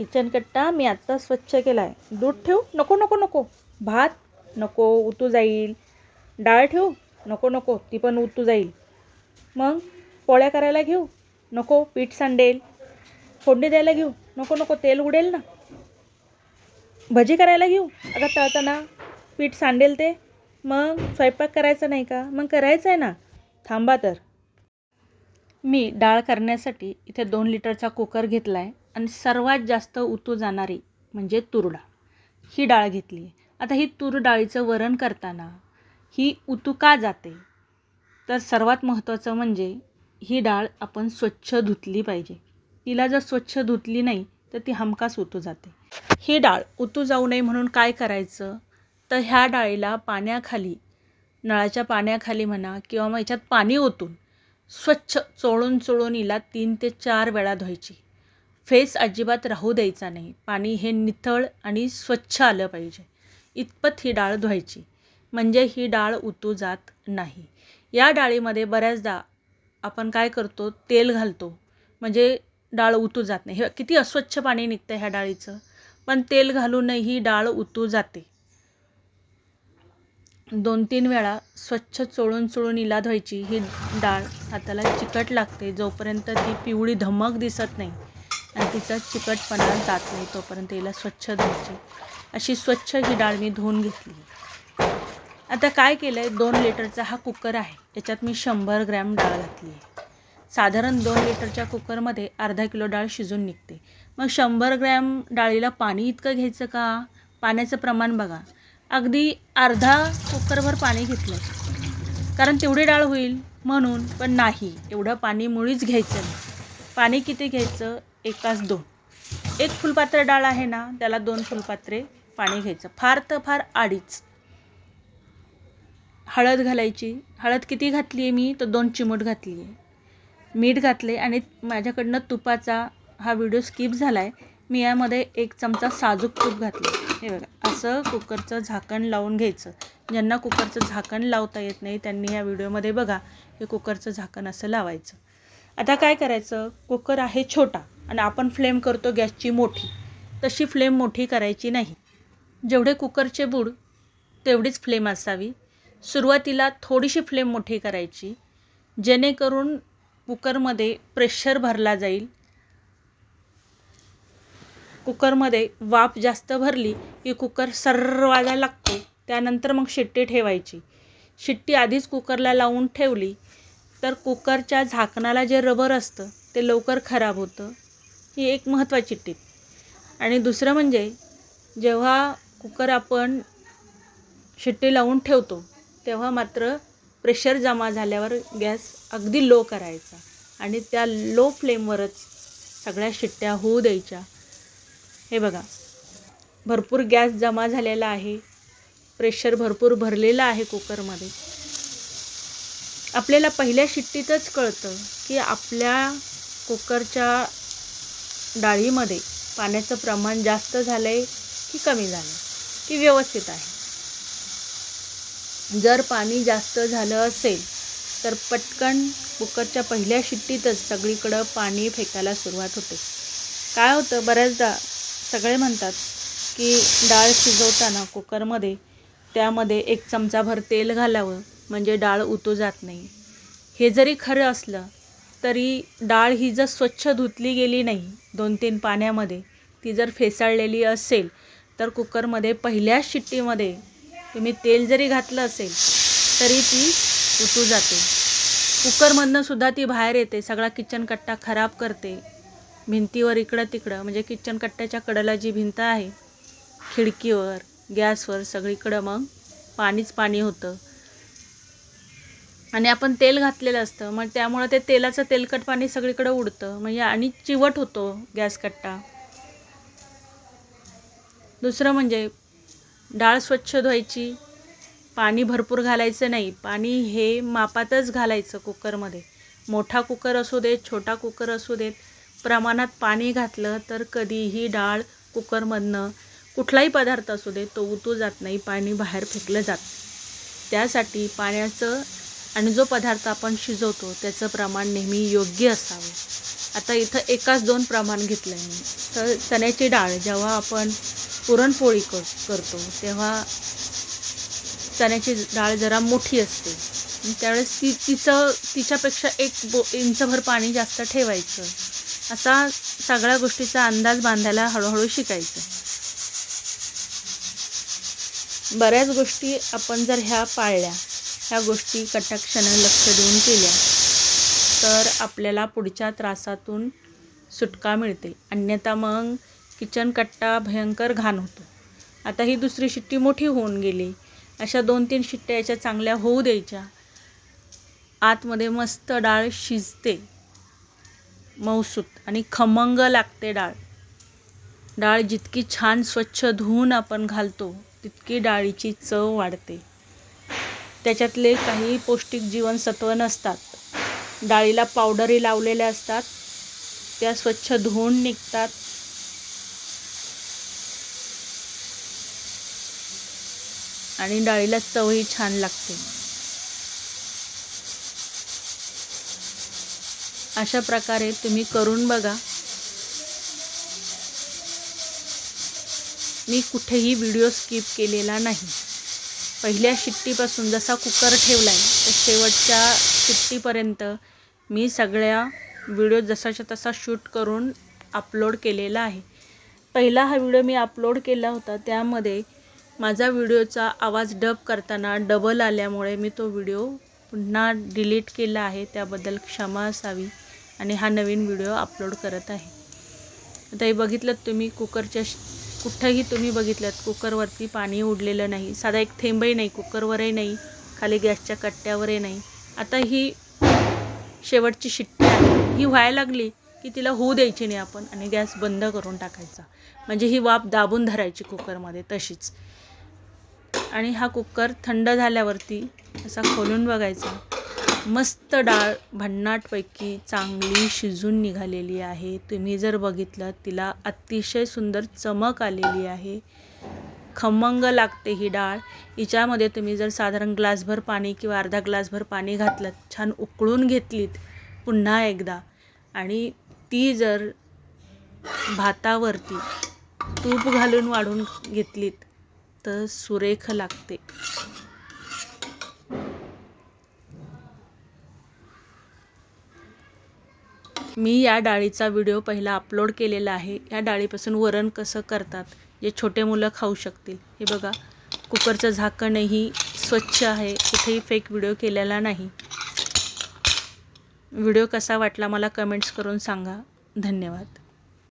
Kitchen कट्टा मी आत्ता स्वच्छ केला आहे दूध ठेवू? नको नको नको. भात? नको उतू जाईल. डाळ ठेवू? नको नको. ती पण उतू जाईल. मग पोळ्या करायला घेऊ? नको पीठ सांडेल. फोडणी द्यायला घेऊ? नको नको. तेल उडेल ना. भजी करायला घेऊ? अगं तळताना पीठ सांडेल ते. मग स्वयंपाक करायचा नाही का? मग करायचं आहे ना. थांबा तर. मी डाळ करण्यासाठी इथे दोन लिटरचा कुकर घेतला आहे आणि सर्वात जास्त उतू जाणारी म्हणजे तूर डाळ ही डाळ घेतली. आता ही तूर डाळीचं वरण करताना ही उतू का जाते? तर सर्वात महत्त्वाचं म्हणजे ही डाळ आपण स्वच्छ धुतली पाहिजे. तिला जर स्वच्छ धुतली नाही तर ती हमखास उतू जाते. ही डाळ उतू जाऊ नये म्हणून काय करायचं? तर ह्या डाळीला पाण्याखाली नळाच्या पाण्याखाली म्हणा किंवा मग याच्यात पाणी ओतून स्वच्छ चोळून चोळून हिला तीन ते चार वेळा धुवायची. फेस अजिबात राहू द्यायचा नाही. पाणी हे निथळ आणि स्वच्छ आलं पाहिजे. इतपत ही डाळ धुवायची. म्हणजे ही डाळ उतू जात नाही. या डाळीमध्ये बऱ्याचदा आपण काय करतो तेल घालतो. म्हणजे डाळ उतू जात नाही. हे किती अस्वच्छ पाणी निघतं ह्या डाळीचं. पण तेल घालूनही डाळ उतू जाते. दोन तीन वेळा स्वच्छ चोळून चोळून इला धुवायची. ही डाळ हाताला चिकट लागते. जोपर्यंत ती पिवळी धमक दिसत नाही आणि तिचा चिकटपणा जात नाही तोपर्यंत हिला स्वच्छ धुवायची. अशी स्वच्छ ही डाळ मी धुवून घेतली. आता काय केलं आहे दोन लिटरचा हा कुकर आहे. याच्यात मी शंभर ग्रॅम डाळ घातली आहे. साधारण दोन लिटरच्या कुकरमध्ये अर्धा किलो डाळ शिजून निघते. मग शंभर ग्रॅम डाळीला पाणी इतकं घ्यायचं का? पाण्याचं प्रमाण बघा. अगदी अर्धा कुकरभर पाणी घेतलं कारण तेवढी डाळ होईल म्हणून. पण नाही. एवढं पाणी मुळीच घ्यायचं नाही. पाणी किती घ्यायचं? एकाच दोन. एक फुलपात्र डाळ आहे ना त्याला दोन फुलपात्रे पाणी घ्यायचं. फार तर फार आडीच हळद घालायची. हळद किती घातली आहे मी? तर दोन चिमूट घातली आहे मीठ घातले आणि माझ्याकडनं तुपाचा हा व्हिडिओ स्किप झाला आहे मी यामध्ये एक चमचा साजूक तूप घातलं हे बघा असं कुकरचं झाकण लावून घ्यायचं. ज्यांना कुकरचं झाकण लावता येत नाही त्यांनी या व्हिडिओमध्ये बघा हे कुकरचं झाकण असं लावायचं. आता काय करायचं? कुकर आहे छोटा. आणि आपण फ्लेम करतो गॅसची मोठी. तशी फ्लेम मोठी करायची नाही. जेवढे कुकरचे बूड तेवढीच फ्लेम असावी. सुरुवातीला थोडीशी फ्लेम मोठी करायची जेणेकरून कुकरमध्ये प्रेशर भरला जाईल. कुकरमध्ये वाफ जास्त भरली की कुकर सर्र वाजायला लागतो. त्यानंतर मग शिट्टी ठेवायची. शिट्टी आधीच कुकरला लावून ठेवली तर कुकरच्या झाकणाला जे रबर असतं ते लवकर खराब होतं. ही एक महत्त्वाची टीप. आणि दुसरं म्हणजे जेव्हा कुकर आपण शिट्टी लावून ठेवतो तेव्हा मात्र प्रेशर जमा झाल्यावर गॅस अगदी लो करायचा आणि त्या लो फ्लेमवरच सगळ्या शिट्ट्या होऊ द्यायच्या. हे बघा भरपूर गॅस जमा झालेला आहे प्रेशर भरपूर भरलेलं आहे कुकरमध्ये. आपल्याला पहिल्या शिट्टीतच कळतं की आपल्या कुकरच्या डाळीमध्ये पाण्याचं प्रमाण जास्त झालं आहे की कमी झालं की व्यवस्थित आहे? जर पाणी जास्त झालं असेल तर पटकन कुकरच्या पहिल्या शिट्टीतच सगळीकडं पाणी फेकायला सुरुवात होते. काय होतं बऱ्याचदा सगळे म्हणतात की डाळ शिजवताना कुकरमध्ये त्यामध्ये एक चमचाभर तेल घालावं म्हणजे डाळ उतू जात नाही. हे जरी खरं असलं तरी डाळ ही जर स्वच्छ धुतली गेली नाही दोन तीन पाण्यामध्ये ती जर फेसाळलेली असेल तर कुकरमध्ये पहिल्याच शिट्टीमध्ये तुम्ही तेल जरी घातलं असेल तरी ती उतू जाते. कुकरमधनं सुद्धा ती बाहेर येते सगळा किचन कट्टा खराब करते. भिंतीवर इकडं तिकडं म्हणजे किचन कट्ट्याच्या कडेला जी भिंत आहे खिडकीवर गॅसवर सगळीकडं मग पाणीच पाणी होतं. आणि आपण तेल घातलेलं असतं. मग त्यामुळं ते तेलाचं तेलकट पाणी सगळीकडं उडतं. म्हणजे आणि चिवट होतो गॅस कट्टा. दुसरं म्हणजे डाळ स्वच्छ धुवायची. पाणी भरपूर घालायचं नाही. पाणी हे मापातच घालायचं कुकरमध्ये. मोठा कुकर असू देत छोटा कुकर असू देत प्रमाणात पाणी घातलं तर कधीही डाळ कुकरमधनं कुठलाही पदार्थ असू दे तो उतू जात नाही पाणी बाहेर फेकलं जात त्यासाठी पाण्याचं आणि जो पदार्थ आपण शिजवतो त्याचं प्रमाण नेहमी योग्य असावं. आता इथं एकाच दोन प्रमाण घेतलं आहे मी. तर चण्याची डाळ जेव्हा आपण पुरणपोळी कर करतो तेव्हा चण्याची डाळ जरा मोठी असते. त्यावेळेस ती तिचं तिच्यापेक्षा एक बो इंचभर पाणी जास्त ठेवायचं. असा सगळ्या गोष्टीचा अंदाज बांधायला हळूहळू शिकायचं. बऱ्याच गोष्टी आपण जर ह्या पाळल्या ह्या गोष्टी कटाक्षानं लक्ष देऊन केल्या. तर आपल्याला पुढच्या त्रासातून सुटका मिळते. अन्यथा मग किचन कट्टा भयंकर घाण होतो. आता ही दुसरी शिट्टी मोठी होऊन गेली. अशा दोन तीन शिट्ट्या याच्या चांगल्या होऊ द्यायच्या. आतमध्ये मस्त डाळ शिजते. मऊसूत आणि खमंग लागते डाळ. डाळ जितकी छान स्वच्छ धुवून आपण घालतो तितकी डाळीची चव वाढते. त्याच्यातले काही पौष्टिक जीवनसत्व नसतात. डाळीला पावडरी लावलेल्या असतात. त्या स्वच्छ धुवून निघतात. आणि डाळीला चवही छान लागते. अशा प्रकारे तुम्ही करून बघा. मी कुठेही व्हिडिओ स्किप केलेला नाही. पहिल्या शिट्टीपासून जसा कुकर ठेवला आहे तर शेवटच्या शिट्टीपर्यंत मी सगळ्या व्हिडिओ जसाच्या तसा शूट करून अपलोड केलेला आहे. पहिला हा व्हिडिओ मी अपलोड केला होता त्यामध्ये माझा व्हिडिओचा आवाज डब करताना डबल आल्यामुळे मी तो व्हिडिओ पुन्हा डिलीट केला आहे. त्याबद्दल क्षमा असावी आणि हा नवीन व्हिडिओ अपलोड करत आहे. आता हे बघितलं तुम्ही कुकरच्या कुठंही तुम्ही बघितलं कुकरवरती पाणी उडलेलं नाही. साधा एक थेंबही नाही कुकरवरही नाही खाली गॅसच्या कट्ट्यावरही नाही. आता ही शेवटची शिट्टी आहे. ही व्हायला लागली की तिला होऊ द्यायची नाही आपण आणि गॅस बंद करून टाकायचा. म्हणजे ही वाफ दाबून धरायची कुकरमध्ये तशीच. आणि हा कुकर थंड झाल्यावरती असा खोलून बघायचा. मस्त डाळ भन्नाटपैकी चांगली शिजून निघालेली आहे. तुम्ही जर बघितलं तिला अतिशय सुंदर चमक आलेली आहे. खमंग लागते ही डाळ. हिच्यामध्ये तुम्ही जर साधारण ग्लासभर पाणी किंवा अर्धा ग्लासभर पाणी घातलं छान उकळून घेतलीत पुन्हा एकदा. आणि ती जर भातावरती तूप घालून वाढून घेतलीत तर सुरेख लागते. मी या डाळीचा व्हिडिओ पहिला अपलोड केलेला आहे. या डाळीपासून वरण कसं करतात जे छोटे मुलं खाऊ शकतील. हे बघा कुकरचं झाकणही स्वच्छ आहे. कुठेही फेक व्हिडिओ केलेला नाही. व्हिडिओ कसा वाटला मला कमेंट्स करून सांगा. धन्यवाद.